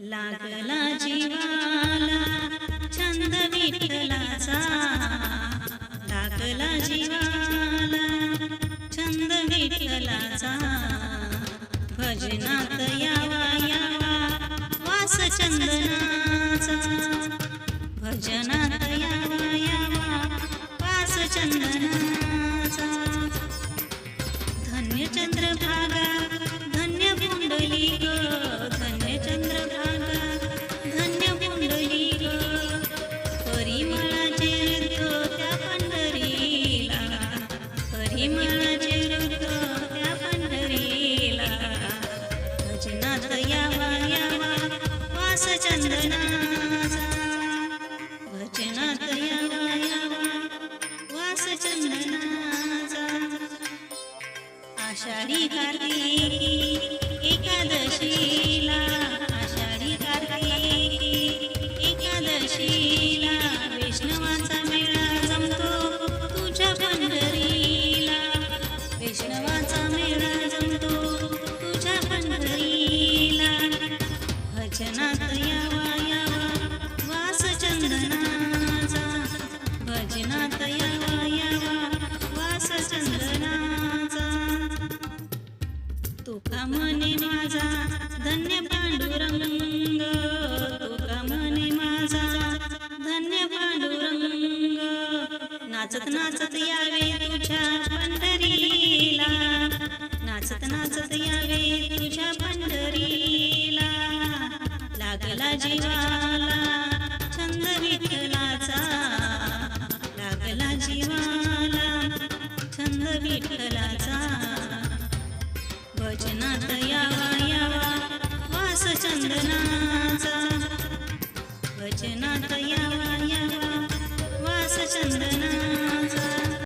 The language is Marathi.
लागला जीवाला छंद विठ्ठलाचा लागला जीवाला छंद विठ्ठलाचा भजनात यावा यावा वास चंदनाचा भजनात यावा यावा यावा यावा वास चंदनाचा भजनात यावा यावा वास चंदनाचा आषाढी कार्तिकी एकादशीला. तुका म्हणे माझा धन्य पांडुरंग तुका म्हणे माझा धन्य पांडुरंग. नाचत नाचत यावे तुझ्या पंढरीला नाचत नाचत यावे तुझ्या पंढरीला. लागला जीवाला छंद लागला जीवाला छंद विठ्ठलाचा भजनात यावा यावा वास चंदनाचा भजनात यावा यावा